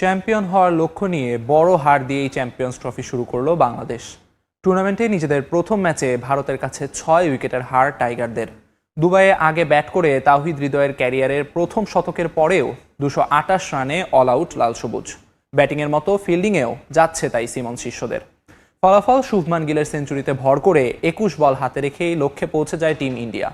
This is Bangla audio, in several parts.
চ্যাম্পিয়ন হওয়ার লক্ষ্য নিয়ে বড় হার দিয়েই চ্যাম্পিয়ন্স ট্রফি শুরু করল বাংলাদেশ। টুর্নামেন্টে নিজেদের প্রথম ম্যাচে ভারতের কাছে ছয় উইকেটের হার টাইগারদের। দুবাইয়ে আগে ব্যাট করে তাওহিদ হৃদয়ের ক্যারিয়ারের প্রথম শতকের পরেও দুশো আটাশ রানে অল আউট লাল সবুজ। ব্যাটিংয়ের মতো ফিল্ডিংয়েও যাচ্ছে তাই সিমন শিষ্যদের। ফলাফল শুভমান গিলের সেঞ্চুরিতে ভর করে একুশ বল হাতে রেখেই লক্ষ্যে পৌঁছে যায় টিম ইন্ডিয়া।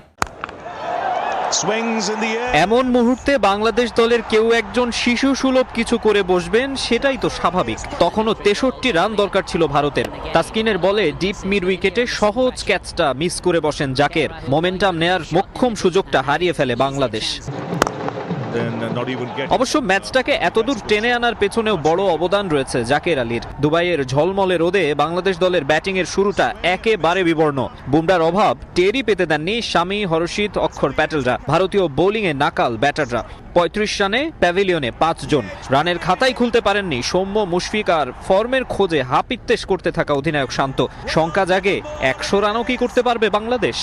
এমন মুহূর্তে বাংলাদেশ দলের কেউ একজন শিশু সুলভ কিছু করে বসবেন, সেটাই তো স্বাভাবিক। তখনও তেষট্টি রান দরকার ছিল ভারতের। তাসকিনের বলে ডিপ মির উইকেটে সহজ ক্যাচটা মিস করে বসেন জাকের। মোমেন্টাম নেয়ার মোক্ষম সুযোগটা হারিয়ে ফেলে বাংলাদেশ। অবশ্য ম্যাচটাকে এতদূর টেনে আনার পেছনেও বড় অবদান রয়েছে জাকের আলীর। দুবাইয়ের ঝলমলে রোদে বাংলাদেশ দলের ব্যাটিংয়ের শুরুটা একেবারে বিবর্ণ। বুমরার অভাব টেরই পেতে দেননি স্বামী হরষিত, অক্ষর প্যাটেলরা। ভারতীয় বোলিংয়ে নাকাল ব্যাটাররা। পঁয়ত্রিশ রানে প্যাভিলিয়নে পাঁচজন রানের খাতাই খুলতে পারেননি সৌম্য, মুশফিক আর ফর্মের খোঁজে হাপিত্তেশ করতে থাকা অধিনায়ক শান্ত। শঙ্কা জাগে একশো রানও কি করতে পারবে বাংলাদেশ?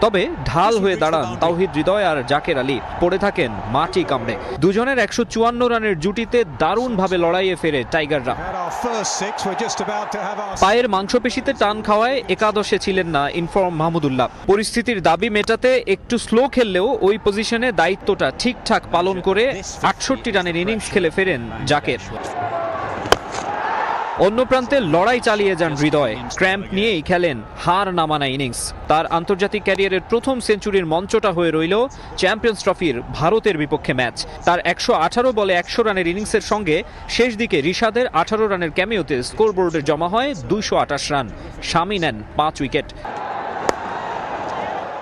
তবে ঢাল হয়ে দাঁড়ান তাওহিদ হৃদয় আর জাকের আলী। পড়ে থাকেন মাটি কামড়ে। দুজনের একশো চুয়ান্ন রানের জুটিতে দারুণভাবে লড়াইয়ে ফেরে টাইগাররা. পায়ের মাংসপেশিতে টান খাওয়ায় একাদশে ছিলেন না ইনফর্ম মাহমুদুল্লাহ। পরিস্থিতির দাবি মেটাতে একটু স্লো খেললেও ওই পজিশনে দায়িত্বটা ঠিকঠাক পালন করে আটষট্টি রানের ইনিংস খেলে ফেরেন জাকের। অন্য প্রান্তে লড়াই চালিয়ে যান হৃদয়। ক্র্যাম্প নিয়েই খেলেন হার নামানা ইনিংস। তার আন্তর্জাতিক ক্যারিয়ারের প্রথম সেঞ্চুরির মঞ্চটা হয়ে রইল চ্যাম্পিয়ন্স ট্রফির ভারতের বিপক্ষে ম্যাচ। তার একশো আঠারো বলে একশো রানের ইনিংসের সঙ্গে শেষ দিকে রিশাদের আঠারো রানের ক্যামিওতে স্কোরবোর্ডে জমা হয় দুইশো আঠাশ রান। স্বামী নেন পাঁচ উইকেট।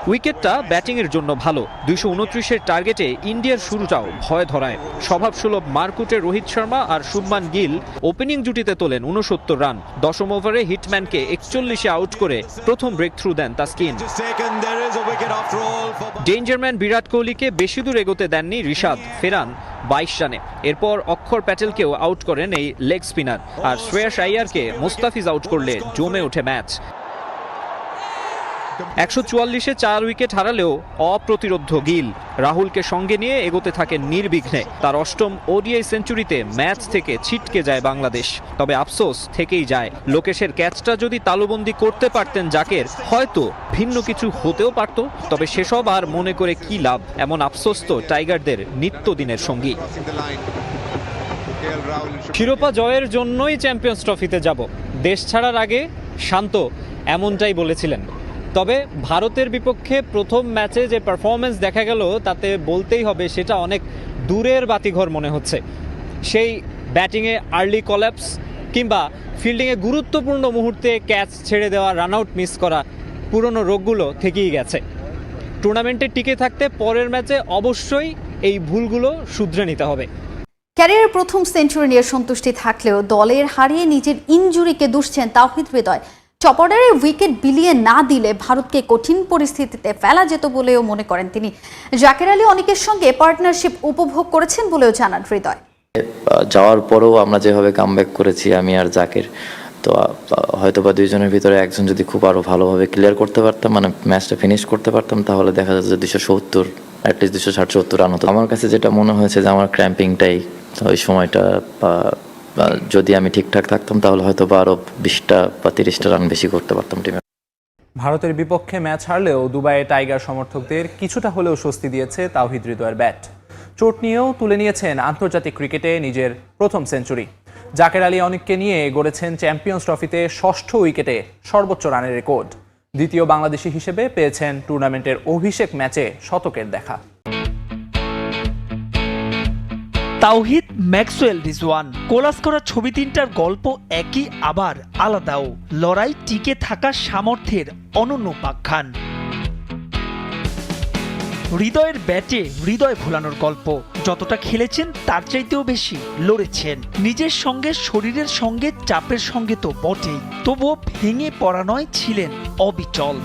উইকেটটা ব্যাটিংয়ের জন্য ভালো। দুইশো উনত্রিশের টার্গেটে ইন্ডিয়ার শুরুটাও ভয় ধরায়। স্বভাবসুলভ মারকুটে রোহিত শর্মা আর শুভমান গিল ওপেনিং জুটিতে তোলেন উনসত্তর রান। দশম ওভারে হিটম্যানকে একচল্লিশে আউট করে প্রথম ব্রেক থ্রু দেন তাস্কিন. ডেঞ্জারম্যান বিরাট কোহলিকে বেশি দূর এগোতে দেননি রিশাদ ফেরান বাইশ রানে। এরপর অক্ষর প্যাটেলকেও আউট করেন এই লেগ স্পিনার। আর শ্রেয়াস আইয়ারকে মুস্তাফিজ আউট করলে জমে ওঠে ম্যাচ। একশো চুয়াল্লিশে চার উইকেট হারালেও অপ্রতিরোধ্য গিল। রাহুলকে সঙ্গে নিয়ে এগোতে থাকেন নির্বিঘ্নে। তার অষ্টম ওডিআই সেঞ্চুরিতে ম্যাচ থেকে ছিটকে যায় বাংলাদেশ। তবে আফসোস থেকেই যায়। লোকেশের ক্যাচটা যদি তালুবন্দি করতে পারতেন জাকের, হয়তো ভিন্ন কিছু হতেও পারত। তবে সেসব আর মনে করে কি লাভ? এমন আফসোস তো টাইগারদের নিত্যদিনের সঙ্গী। শিরোপা জয়ের জন্যই চ্যাম্পিয়ন্স ট্রফিতে যাব। দেশ ছাড়ার আগে শান্ত, এমনটাই বলেছিলেন। তবে ভারতের বিপক্ষে প্রথম ম্যাচে যে পারফরমেন্স দেখা গেল, তাতে বলতেই হবে সেটা অনেক দূরের বাতিঘর মনে হচ্ছে। সেই ব্যাটিংয়ে আর্লি কলাপস কিংবা ফিল্ডিংয়ে গুরুত্বপূর্ণ মুহূর্তে ক্যাচ ছেড়ে দেওয়া রান আউট মিস করা পুরনো রোগগুলো থেকেই গেছে। টুর্নামেন্টে টিকে থাকতে পরের ম্যাচে অবশ্যই এই ভুলগুলো শুধরে নিতে হবে। ক্যারিয়ারের প্রথম সেঞ্চুরি নিয়ে সন্তুষ্টি থাকলেও দলের হারিয়ে নিজের ইনজুরিকে দুষছেন তাওহিদ হৃদয়। চপডারের উইকেট বিলিয়ে না দিলে ভারতকে কঠিন পরিস্থিতিতে ফেলা যেত বলেও মনে করেন তিনি। জাকের আলী অনেকের সঙ্গে পার্টনারশিপ উপভোগ করেছেন বলেও জানান হৃদয়। যাওয়ার পরেও আমরা যেভাবে কামব্যাক করেছি, আমি আর জাকির, তো হয়তো বা দুইজনের ভিতরে একজন যদি খুব আরও ভালোভাবে ক্লিয়ার করতে পারতাম মানে ম্যাচটা ফিনিশ করতে পারতাম, তাহলে দেখা যাচ্ছে যে দুশো সত্তর অ্যাটলিস্ট দুশো ষাট সত্তর রান হতো। আমার কাছে যেটা মনে হয়েছে যে আমার ক্র্যাম্পিংটাই ওই সময়টা যদি আমি ঠিকঠাক থাকতাম, তাহলে হয়তো বা আরও বিশটা বা তিরিশটা রান বেশি করতে পারতাম টিমে ভারতের বিপক্ষে ম্যাচ হারলেও দুবাইয়ে টাইগার সমর্থকদের কিছুটা হলেও স্বস্তি দিয়েছে তাওহিদ হৃদয়ের ব্যাট। চোট নিয়েও তুলে নিয়েছেন আন্তর্জাতিক ক্রিকেটে নিজের প্রথম সেঞ্চুরি। জাকের আলী অনিককে নিয়ে গড়েছেন চ্যাম্পিয়ন্স ট্রফিতে ষষ্ঠ উইকেটে সর্বোচ্চ রানের রেকর্ড। দ্বিতীয় বাংলাদেশি হিসেবে পেয়েছেন টুর্নামেন্টের অভিষেক ম্যাচে শতকের দেখা। তাওহিদ ম্যাক্সওয়েল রিজওয়ান। কোলাস করা ছবি তিনটার গল্প একই, আবার আলাদাও। লড়াই টিকে থাকার সামর্থ্যের অনন্য পাখ্যান হৃদয়ের ব্যাটে হৃদয় ভোলানোর গল্প। যতটা খেলেছেন, তার চাইতেও বেশি লড়েছেন। নিজের সঙ্গে, শরীরের সঙ্গে, চাপের সঙ্গে তো বটেই। তবুও ভেঙে পড়া নয়, ছিলেন অবিচল।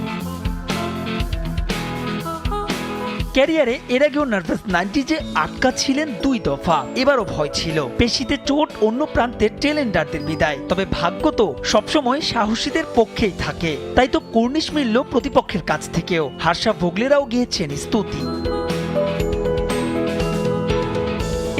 ক্যারিয়ারে এর আগেও নার্ভাস নাইনটি যে আটকা ছিলেন দুই দফা। এবারও ভয় ছিল। পেশিতে চোট, অন্য প্রান্তে টেলেন্ডারদের বিদায়। তবে ভাগ্য তো সবসময় সাহসীদের পক্ষেই থাকে। তাই তো কর্নিশ মিলল প্রতিপক্ষের কাছ থেকেও। হার্ষা ভোগলেরাও গিয়েছেন স্তুতি।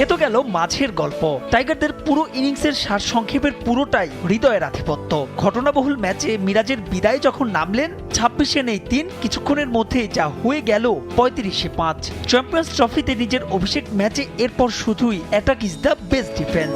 এ তো গেল মাঝের গল্প। টাইগারদের পুরো ইনিংসের সার সংক্ষেপের পুরোটাই হৃদয়ের আধিপত্য। ঘটনাবহুল ম্যাচে মিরাজের বিদায় যখন নামলেন, ছাব্বিশে নেই তিন, কিছুক্ষণের মধ্যে যা হয়ে গেল পঁয়ত্রিশে পাঁচ। চ্যাম্পিয়ন্স ট্রফিতে নিজের অভিষেক ম্যাচে এরপর শুধুই attack is the best defence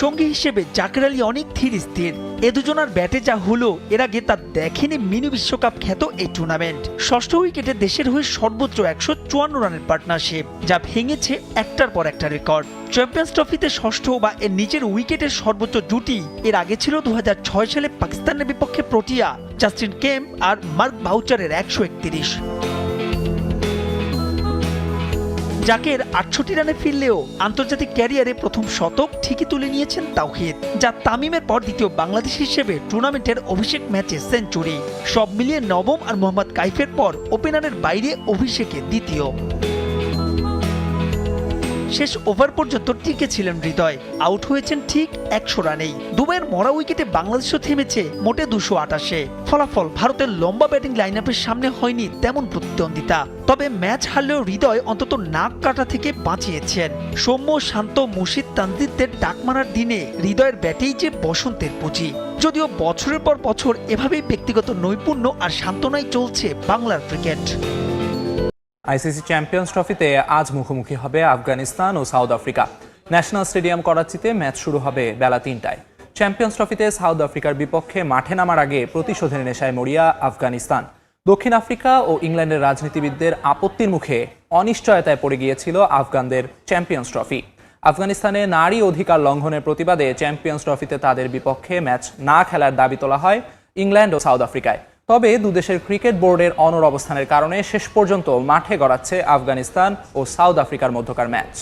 সঙ্গী হিসেবে জাকের আলী অনেক ধীর স্থির। এ দুজনার ব্যাটে যা হলো, এর আগে তা দেখেনি মিনি বিশ্বকাপ খ্যাত এই টুর্নামেন্ট ষষ্ঠ উইকেটে দেশের হয়ে সর্বোচ্চ একশো চুয়ান্ন রানের পার্টনারশিপ যা ভেঙেছে একটার পর একটা রেকর্ড চ্যাম্পিয়ন্স ট্রফিতে ষষ্ঠ বা এর নিজের উইকেটের সর্বোচ্চ জুটি, এর আগে ছিল দু হাজার ছয় সালে পাকিস্তানের বিপক্ষে প্রোটিয়া, জাস্টিন কেম আর মার্ক বাউচারের একশো একত্রিশ। জাকের আটষট্টি রানে ফিরলেও আন্তর্জাতিক ক্যারিয়ারে প্রথম শতক ঠিকই তুলে নিয়েছেন তাওহিদ, যা তামিমের পর দ্বিতীয় বাংলাদেশ হিসেবে টুর্নামেন্টের অভিষেক ম্যাচে সেঞ্চুরি। সব মিলিয়ে নবম আর মোহাম্মদ কাইফের পর ওপেনারের বাইরে অভিষেকে দ্বিতীয়। শেষ ওভার পর্যন্ত টিকে ছিলেন হৃদয়। আউট হয়েছেন ঠিক একশো রানেই। দুবাইয়ের মরা উইকেটে বাংলাদেশও থেমেছে মোটে দুশো আটাশে। ফলাফল ভারতের লম্বা ব্যাটিং লাইন সামনে হয়নি তেমন প্রতিদ্বন্দ্বিতা। তবে ম্যাচ হারলেও হৃদয় অন্তত নাক কাটা থেকে বাঁচিয়েছেন। সৌম্য, শান্ত, মুর্শিদ তানজিদদের ডাক মারার দিনে হৃদয়ের ব্যাটেই যে বসন্তের পুঁজি। যদিও বছরের পর বছর এভাবেই ব্যক্তিগত নৈপুণ্য আর সান্ত্বনায় চলছে বাংলার ক্রিকেট। আইসিসি চ্যাম্পিয়ন্স ট্রফিতে আজ মুখোমুখি হবে আফগানিস্তান ও সাউথ আফ্রিকা। ন্যাশনাল স্টেডিয়াম করাচিতে ম্যাচ শুরু হবে বেলা তিনটায়। চ্যাম্পিয়ন্স ট্রফিতে সাউথ আফ্রিকার বিপক্ষে মাঠে নামার আগে প্রতিশোধের নেশায় মরিয়া আফগানিস্তান। দক্ষিণ আফ্রিকা ও ইংল্যান্ডের রাজনীতিবিদদের আপত্তির মুখে অনিশ্চয়তায় পড়ে গিয়েছিল আফগানদের চ্যাম্পিয়ন্স ট্রফি। আফগানিস্তানে নারী অধিকার লঙ্ঘনের প্রতিবাদে চ্যাম্পিয়ন্স ট্রফিতে তাদের বিপক্ষে ম্যাচ না খেলার দাবি তোলা হয় ইংল্যান্ড ও সাউথ আফ্রিকায়। তবে দুদেশের ক্রিকেট বোর্ডের অনর অবস্থানের কারণে শেষ পর্যন্ত মাঠে গড়াচ্ছে আফগানিস্তান ও সাউথ আফ্রিকার মধ্যকার ম্যাচ।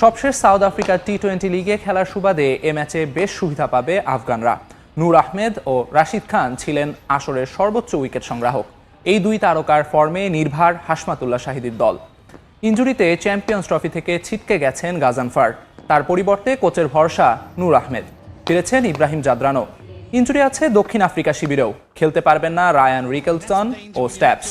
সবশেষ সাউথ আফ্রিকার টি টোয়েন্টি লিগে খেলার সুবাদে এ ম্যাচে বেশ সুবিধা পাবে আফগানরা। নূর আহমেদ ও রাশিদ খান ছিলেন আসরের সর্বোচ্চ উইকেট সংগ্রাহক। এই দুই তারকার ফর্মে নির্ভার হাসমাতুল্লাহ শাহিদির দল। ইঞ্জুরিতে চ্যাম্পিয়ন্স ট্রফি থেকে ছিটকে গেছেন গাজানফার। তার পরিবর্তে কোচের ভরসা নূর আহমেদ। ফিরেছেন ইব্রাহিম জাদরানো ইঞ্জুরি আছে দক্ষিণ আফ্রিকা শিবিরেও। খেলতে পারবেন না রায়ান রিকেলসন ও স্ট্যাপস।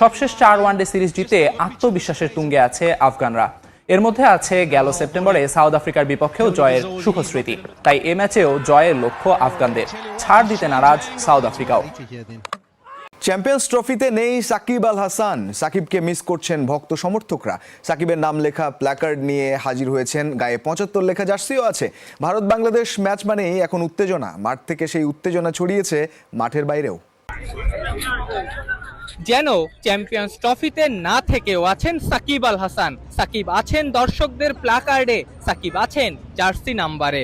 সবশেষ চার ওয়ানডে সিরিজ জিতে আত্মবিশ্বাসের তুঙ্গে আছে আফগানরা। এর মধ্যে আছে গেল সেপ্টেম্বরে সাউথ আফ্রিকার বিপক্ষেও জয়ের সুখস্মৃতি। তাই এ ম্যাচেও জয়ের লক্ষ্য আফগানদের। ছাড় দিতে নারাজ সাউথ আফ্রিকাও। চ্যাম্পিয়ন্স ট্রফিতে নেই সাকিব আল হাসান। সাকিবকে মিস করছেন ভক্ত সমর্থকরা। সাকিবের নাম লেখা প্ল্যাকার্ড নিয়ে হাজির হয়েছেন, গায়ে পঁচাত্তর লেখা জার্সিও আছে। ভারত বাংলাদেশ ম্যাচ মানেই এখন উত্তেজনা। মাঠ থেকে সেই উত্তেজনা ছড়িয়েছে মাঠের বাইরেও। যেন চ্যাম্পিয়ন্স ট্রফিতে না থেকেও আছেন সাকিব আল হাসান। সাকিব আছেন দর্শকদের প্ল্যাকার্ডে সাকিব আছেন জার্সি নাম্বারে।